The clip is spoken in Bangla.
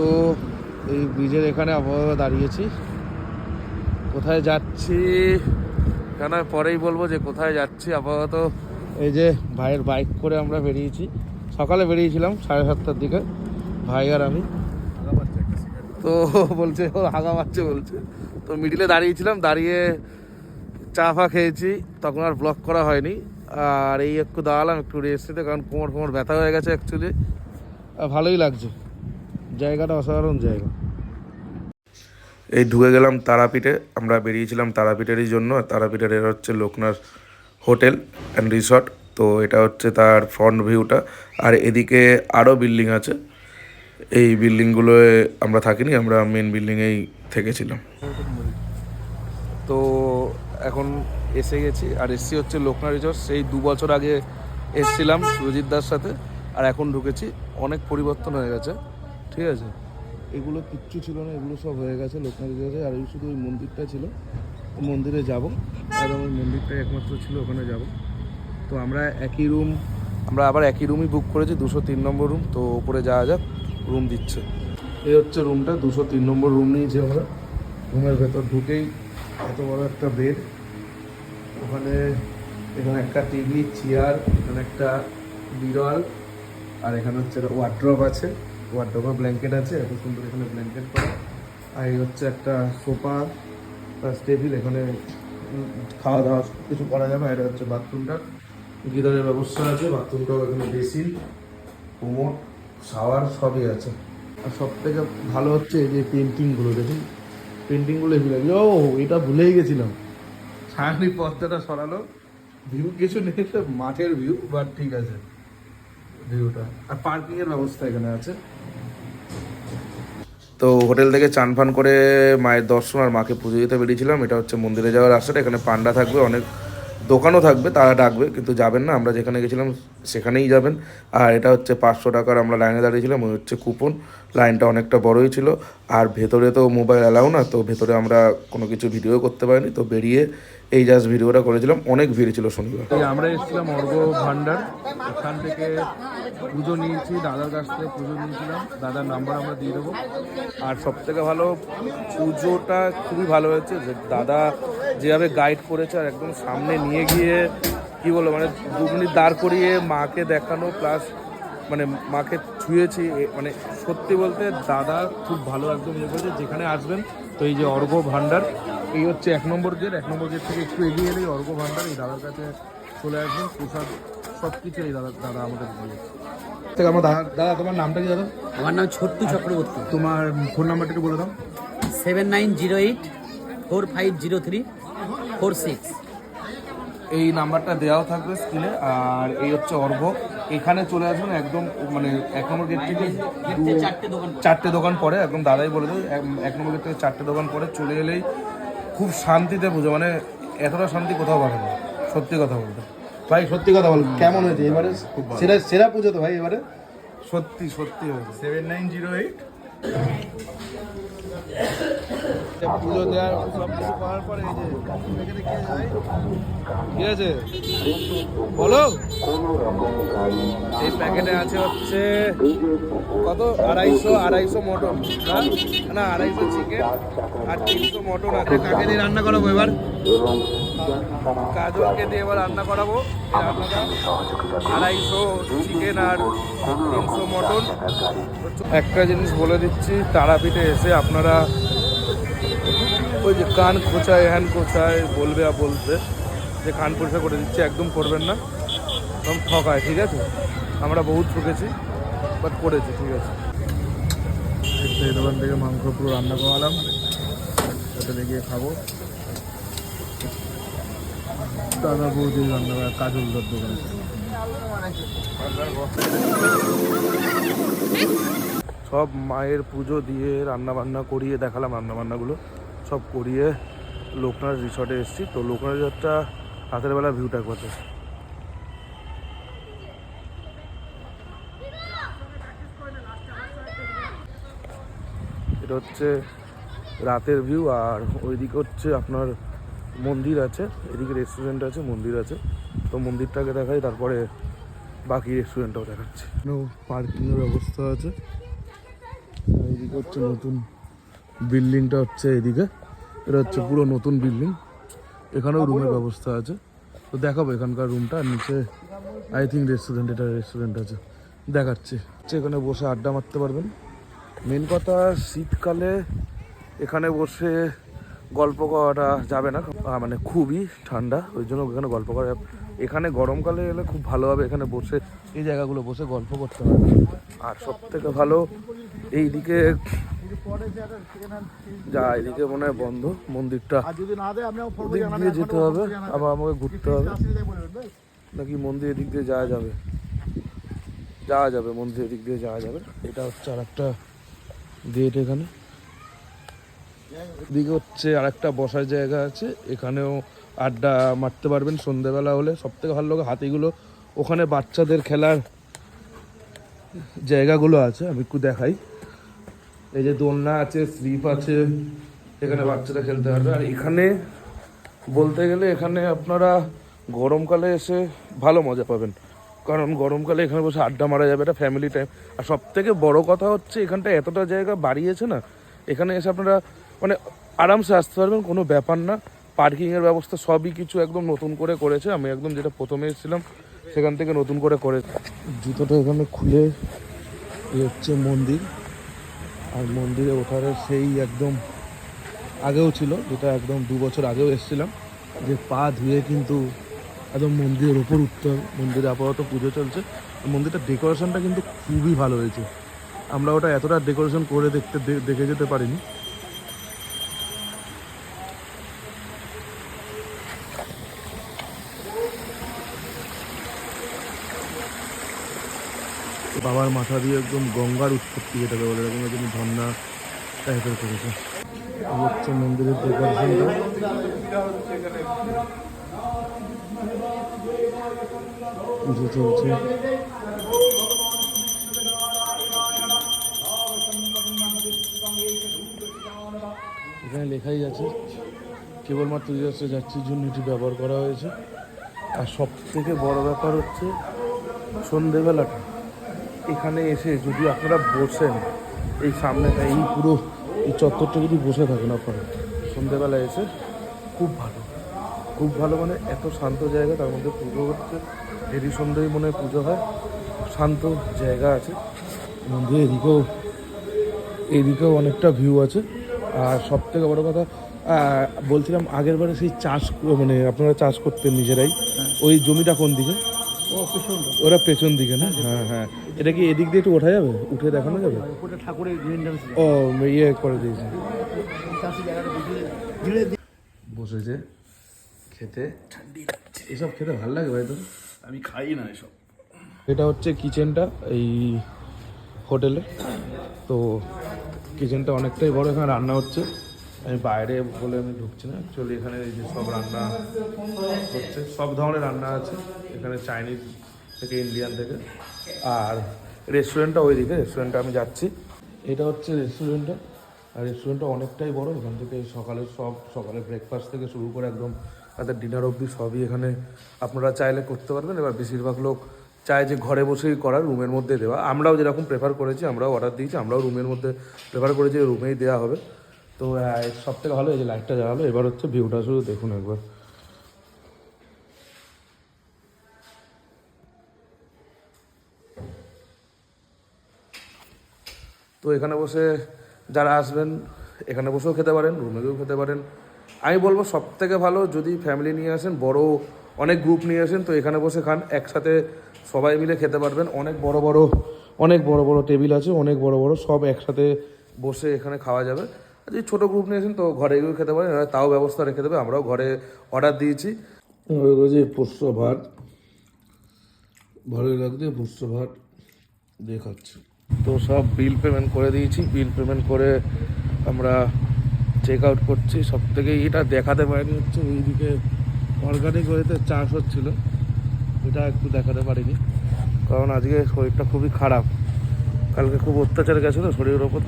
তো এই ব্রিজের এখানে আপাতত দাঁড়িয়েছি কোথায় যাচ্ছি? কেন পরেই বলব যে কোথায় যাচ্ছি। আপাতত এই যে ভাইয়ের বাইক করে আমরা বেরিয়েছি। সকালে বেরিয়েছিলাম, সাড়ে সাতটার দিকে। ভাই আর আমি। তো বলছে, ও হাগা মারছে বলছে। তো মিডিলে দাঁড়িয়েছিলাম, দাঁড়িয়ে চা ফা খেয়েছি। তখন আর ব্লক করা হয়নি। আর এই একটু দাঁড়ালাম, একটু রেস্ট রেস্টে কারণ কোমর কোমর ব্যথা হয়ে গেছে অ্যাকচুয়ালি ভালোই লাগছে। জায়গাটা অসাধারণ জায়গা। এই ঢুকে গেলাম তারাপীঠে আমরা বেরিয়েছিলাম তারাপীঠেরই জন্য আর তারাপীঠের এর হচ্ছে লোকনাথ হোটেল অ্যান্ড রিসর্ট তো এটা হচ্ছে তার ফ্রন্ট ভিউটা আর এদিকে আরও বিল্ডিং আছে এই বিল্ডিংগুলোয় আমরা থাকিনি আমরা মেন বিল্ডিংয়েই থেকেছিলাম। তো এখন এসে গেছি আর এসছি হচ্ছে লোকনাথ রিসর্ট সেই দু বছর আগে এসছিলাম সুরজিৎ দার সাথে আর এখন ঢুকেছি অনেক পরিবর্তন হয়ে গেছে। ঠিক আছে? এগুলো কিচ্ছু ছিল না, এগুলো সব হয়ে গেছে, লোকনাথ রিসর্টে আর শুধু ওই মন্দিরটা ছিল। মন্দিরে যাব। আর ওই মন্দিরটাই একমাত্র ছিল, ওখানে যাব। তো আমরা একই রুম আমরা আবার একই রুমই বুক করেছি, দুশো তিন নম্বর রুম তো ওপরে যাওয়া যাক রুম দিচ্ছে। এই হচ্ছে রুমটা দুশো তিন নম্বর রুম নিয়েছি আমরা। রুমের ভেতর ঢুকেই এত বড় একটা বেড ওখানে, এখানে একটা টিভি চেয়ার এখানে একটা বিরল আর এখানে হচ্ছে ওয়ার্ড্রপ আছে। ওয়ার্ড্রপে ব্ল্যাঙ্কেট আছে, এত সুন্দর এখানে ব্ল্যাঙ্কেট করা। আর এই হচ্ছে একটা সোফা প্লাস টেবিল এখানে খাওয়া দাওয়া কিছু করা যাবে। এটা হচ্ছে বাথরুমটা। গিদারের ব্যবস্থা আছে, বাথরুমটাও এখানে বেসিন কোমোট শাওয়ার সবই আছে। আর সব থেকে ভালো হচ্ছে এই যে পেন্টিংগুলো দেখুন। পেন্টিংগুলো লাগে ও, এটা ভুলেই গেছিলাম। ছায়ানি পথটা সরালো। ভিউ কিছু নেই মাঠের ভিউ বাট ঠিক আছে। ভিউটা আর পার্কিংয়ের ব্যবস্থা এখানে আছে। তো হোটেল থেকে চান ফান করে মায়ের দর্শন আর মাকে পুজো দিতে বেরিয়েছিলাম। এটা হচ্ছে মন্দিরে যাওয়ার রাস্তাটা। এখানে পান্ডা থাকবে, অনেক দোকানও থাকবে, তারা ডাকবে, কিন্তু যাবেন না, আমরা যেখানে গেছিলাম সেখানেই যাবেন। আর এটা হচ্ছে পাঁচশো টাকার আমরা লাইনে দাঁড়িয়েছিলাম, ওই হচ্ছে কুপন। লাইনটা অনেকটা বড়ই ছিল, আর ভেতরে তো মোবাইল অ্যালাউ না, তো ভেতরে আমরা কোনো কিছু ভিডিও করতে পারিনি, তো বেরিয়ে এই জাস্ট ভিডিওটা করেছিলাম, অনেক ভিড় ছিল শনিবার। আমরা এসেছিলাম অর্ঘ ভান্ডার এখান থেকে পুজো নিয়েছি, দাদার কাছ থেকে পুজো নিয়েছিলাম, দাদার নাম্বার আমরা দিয়ে দেবো। আর সব থেকে ভালো, পুজোটা খুবই ভালো হয়েছে, যে দাদা যেভাবে গাইড করেছে আর একদম সামনে নিয়ে গিয়ে কি বলব মানে দু মিনিট দাঁড় করিয়ে মাকে দেখানো প্লাস মানে মাকে ছুঁয়েছি মানে সত্যি বলতে দাদা খুব ভালো একদম ইয়ে করেছে যেখানে আসবেন তো এই যে অর্ঘ ভান্ডার এই হচ্ছে এক নম্বর গেট এক নম্বর গেট থেকে একটু এগিয়ে এলেই অর্ঘ ভান্ডার এই দাদার কাছে চলে আসবেন প্রসাদ সব কিছু এই দাদা দাদা আমাদের দিয়েছে আমার দাদা দাদা তোমার নামটা কি দাদা? আমার নাম ছোট্টু চক্রবর্তী। তোমার ফোন নাম্বারটা একটু বলে দাও। Seven nine zero eight four five zero three four six. এই নাম্বারটা দেওয়াও থাকবে স্ক্রিনে আর এই হচ্ছে অর্ঘ এখানে চলে আসবেন একদম মানে এক নম্বর গেট থেকে চারটে দোকান চারটে দোকান পরে একদম দাদাই বলে দেবে এক- নম্বর গেট থেকে চারটে দোকান পরে চলে এলেই খুব শান্তিতে পুজো মানে এতটা শান্তি কোথাও পাবেন না সত্যি কথা বলতে। ভাই সত্যি কথা বল কেমন হয়েছে এবারে? সেরা সেরা পুজো তো ভাই এবারে? সত্যি সত্যি হয়েছে সেভেন নাইন জিরো এইট। পুজো দেওয়ার, সব কিছু করার পরে এই যে রেখে রেখে যাই ঠিক আছে? বলো। এই প্যাকেটে আছে হচ্ছে কত? আড়াইশো আড়াইশো মটন। না না, আড়াইশো চিকেন আর তিনশো মটন আছে। কাকে দিয়ে রান্না করাবো এবার? কাজলকে দিয়ে এবার রান্না করাবো। আড়াইশো চিকেন আর তিনশো মটন। একটা জিনিস বলে দিচ্ছি, তারাপীঠে এসে আপনারা ওই যে কান খোঁচায় হ্যান খোঁচায় বলবে আর বলতে যে কান পরিষ্কার করে দিচ্ছে একদম করবেন না। একদম ঠকায় ঠিক আছে? আমরা বহুত ঠকেছি বাট করেছি ঠিক আছে? এই দোকান থেকে মাংস পুরো রান্না করালাম। হোটেলে গিয়ে খাব। দাদা বৌদি রান্না করা কাজল দার দোকানে। সব মায়ের পুজো দিয়ে রান্না বান্না করিয়ে দেখালাম রান্না বান্নাগুলো সব করিয়ে লোকনাথ রিসর্টে এসেছি। তো লোকনাথ রিসর্টটা রাতের বেলা ভিউটা একবার। এটা হচ্ছে রাতের ভিউ আর ওইদিকে হচ্ছে আপনার মন্দির আছে। এদিকে রেস্টুরেন্ট আছে, মন্দির আছে। তো মন্দিরটাকে দেখাই, তারপরে বাকি রেস্টুরেন্টটাও দেখাচ্ছি। পার্কিংয়ের ব্যবস্থা আছে। এদিকে হচ্ছে নতুন বিল্ডিংটা হচ্ছে এদিকে। এটা হচ্ছে পুরো নতুন বিল্ডিং। এখানেও রুমের ব্যবস্থা আছে। তো দেখাবো এখানকার রুমটা নিচে আই থিঙ্ক রেস্টুরেন্ট এটা রেস্টুরেন্ট আছে। দেখাচ্ছি। হচ্ছে এখানে বসে আড্ডা মারতে পারবেন। মেন কথা শীতকালে এখানে বসে গল্প করাটা যাবে না। মানে খুবই ঠান্ডা ওই জন্য এখানে গল্প করা এখানে গরমকালে এলে খুব ভালো হবে এখানে বসে এই জায়গাগুলো বসে গল্প করতে হবে আর সব থেকে ভালো এইদিকে যা এদিকে মনে হয় বন্ধ মন্দিরটা। না দেয় যেতে হবে আবার আমাকে ঘুরতে হবে। নাকি মন্দির এদিক দিয়ে যাওয়া যাবে? যাওয়া যাবে মন্দির এদিক দিয়ে যাওয়া যাবে। এটা হচ্ছে আর একটা গেট এখানে। এদিকে হচ্ছে আর একটা বসার জায়গা আছে। এখানেও আড্ডা মারতে পারবেন সন্ধেবেলা হলে। সব থেকে ভালো লাগে হাতিগুলো। ওখানে বাচ্চাদের খেলার জায়গাগুলো আছে আমি একটু দেখাই। এই যে দোলনা আছে, স্লিপ আছে, এখানে বাচ্চারা খেলতে পারবে। আর এখানে বলতে গেলে এখানে আপনারা গরমকালে এসে ভালো মজা পাবেন। কারণ গরমকালে এখানে বসে আড্ডা মারা যাবে, এটা ফ্যামিলি টাইম আর সব থেকে বড় কথা হচ্ছে, এখানটা এতটা জায়গা বাড়িয়েছে না, এখানে এসে আপনারা মানে আরামসে আসতে পারবেন, কোনো ব্যাপার না। পার্কিংয়ের ব্যবস্থা সবই কিছু একদম নতুন করে করেছে। আমি একদম যেটা প্রথমে এসেছিলাম, সেখান থেকে নতুন করে করে জুতোটা এখানে খুলে হচ্ছে মন্দির। আর মন্দিরে ওঠার সেই একদম আগেও ছিল, যেটা একদম দু বছর আগেও এসেছিলাম, যে পা ধুয়ে কিন্তু একদম মন্দিরের ওপর উঠতে হবে। মন্দিরে আপাতত পুজো চলছে। মন্দিরটার ডেকোরেশনটা কিন্তু খুবই ভালো হয়েছে। আমরা ওটা এতটা ডেকোরেশন করে দেখতে দেখে যেতে পারিনি। বাবার মাথা দিয়ে একদম গঙ্গার উৎপত্তি যেটাকে বলে, এরকম একদম ঝর্ণা টাইপের করেছে। মন্দিরের ডেকোরেশনটা পুজো চলছে। এখানে লেখাই আছে, কেবলমাত্র নিজস্ব যাত্রীর জন্য এটি ব্যবহার করা হয়েছে। আর সব থেকে বড় ব্যাপার হচ্ছে সন্ধেবেলাটা। এখানে এসে যদি আপনারা বসেন এই সামনেটা এই পুরো এই চত্বরটা যদি বসে থাকেন আপনারা সন্ধেবেলা এসে খুব ভালো। খুব ভালো মানে এত শান্ত জায়গা তার মধ্যে পুজো হচ্ছে। দেরি সন্ধ্যেই মনে হয় পুজো হয়। শান্ত জায়গা আছে। মন্দির এদিকেও এদিকেও অনেকটা ভিউ আছে। আর সব থেকে বড়ো কথা বলছিলাম আগের বারে সেই চাষ মানে আপনারা চাষ করতেন নিজেরাই। ওই জমিটা কোন দিকে? ওরা পেছন দিকে না? হ্যাঁ হ্যাঁ। এটা কি এদিক দিয়ে একটু ওঠা যাবে? উঠে দেখানো যাবে? ওটা ঠাকুরের ও ইয়ে করে দিয়েছে। বসেছে খেতে। এসব খেতে ভালো লাগে ভাই তোর? আমি খাই না এসব। এটা হচ্ছে কিচেনটা এই হোটেলে। তো কিচেনটা অনেকটাই বড় এখানে রান্না হচ্ছে। আমি বাইরে বলে আমি ঢুকছি না। অ্যাকচুয়ালি এখানে এই যে সব রান্না হচ্ছে সব ধরনের রান্না আছে। এখানে চাইনিজ থেকে ইন্ডিয়ান থেকে। আর রেস্টুরেন্টটা ওইদিকে রেস্টুরেন্টটা আমি যাচ্ছি। এটা হচ্ছে রেস্টুরেন্টটা আর রেস্টুরেন্টটা অনেকটাই বড়, এখান থেকে সকালে সব, সকালে ব্রেকফাস্ট থেকে শুরু করে একদম তাদের ডিনার অবধি সবই এখানে আপনারা চাইলে করতে পারবেন। এবার বেশিরভাগ লোক চায় যে ঘরে বসেই করার রুমের মধ্যে দেওয়া। আমরাও যেরকম প্রেফার করেছি, আমরাও অর্ডার দিয়েছি, আমরাও রুমের মধ্যে প্রেফার করেছি রুমেই দেওয়া হবে। তো সব থেকে ভালো এই যে লাইটটা জ্বালালো, এবার হচ্ছে ভিউটা শুধু দেখুন একবার। তো এখানে বসে যারা আসবেন, এখানে বসেও খেতে পারেন রুমে গিয়েও খেতে পারেন। আমি বলব সব থেকে ভালো, যদি ফ্যামিলি নিয়ে আসেন, বড় অনেক গ্রুপ নিয়ে আসেন, তো এখানে বসে খান, একসাথে সবাই মিলে খেতে পারবেন। অনেক বড় বড়, অনেক বড় বড় টেবিল আছে, অনেক বড় বড়, সব একসাথে বসে এখানে খাওয়া যাবে। আর যদি ছোটো গ্রুপ নিয়ে আসেন, তো ঘরে গিয়েও খেতে পারেন তাও ব্যবস্থা রেখে দেবে, আমরাও ঘরে অর্ডার দিয়েছি। যে পোস্ত ভাত। ভালোই লাগছে পোস্ত ভাত দিয়ে খাচ্ছি তো সব বিল পেমেন্ট করে দিয়েছি। বিল পেমেন্ট করে আমরা চেক আউট করছি। সব থেকে এটা দেখাতে পারিনি হচ্ছে, এইদিকে অর্গানিক ওয়েতে চাষ হচ্ছিল। এটা একটু দেখাতে পারিনি। কারণ আজকে শরীরটা খুবই খারাপ। কালকে খুব অত্যাচার গেছে তো শরীরের ওপর